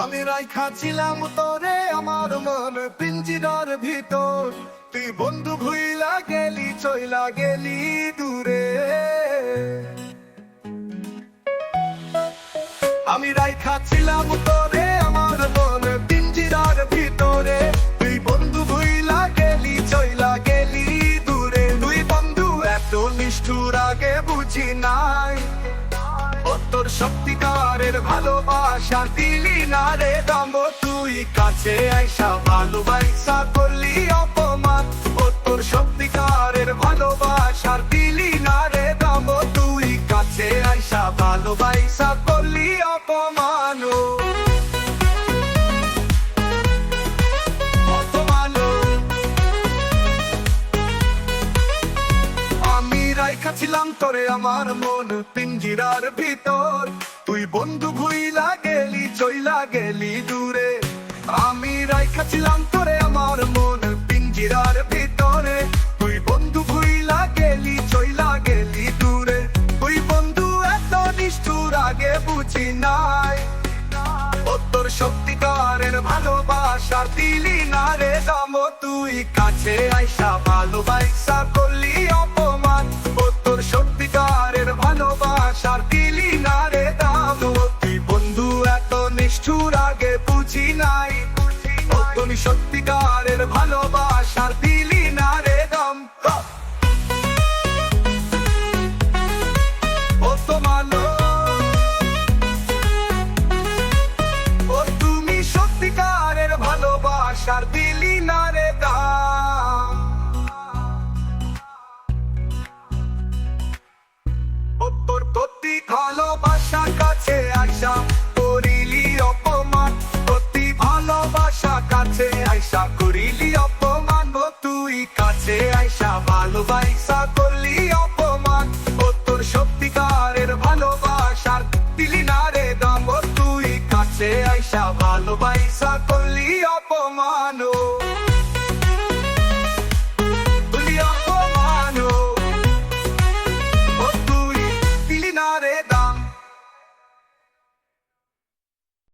আমি রাইখা ছিলাম তোরে আমার মন পিঞ্জিরার ভিতর। তুই বন্ধু ভুইলা গেলি, চইলা গেলি দূরে। আমি রাইখা ছিলাম তোরে আমার মন পিঞ্জিরার ভিতরে। তুই বন্ধু ভুইলা গেলি, চইলা গেলি দূরে। তুই বন্ধু এত নিষ্ঠুর আগে বুঝি নাই। তোর সত্যিকারের ভালোবাসা দিলি না রে দাম তুই কাছে আইসা ভালোবাসা করলি অপমান তোরে আমার মন পিঞ্জিরার ভিতর। তুই বন্ধু ভুইলা গেলি, চইলা গেলি দূরে। আমি তোরে আমার মন পিঞ্জিরার ভিতরে। তুই বন্ধু ভুইলা গেলি, চইলা গেলি দূরে। তুই বন্ধু এত নিষ্ঠুর, আগে বুঝি নাই। তোর সত্যিকারের ভালোবাসা দিলি না রে দাম। তুই কাছে আইসা ভালোবাসা করলি অপমান তুমি সত্যিকারের ভালোবাসা দিলি না রে দাম। ও তুমি সত্যিকারের ভালোবাসার ভালোবাসা আইসা করিলি অপমান, ও তুই কাছে আইসা ভালোবাসা করলি অপমান। ও তোর সত্যিকারের ভালোবাসার দিলি না রে দাম তুই কাছে আইসা ভালোবাসা করলি অপমান, ও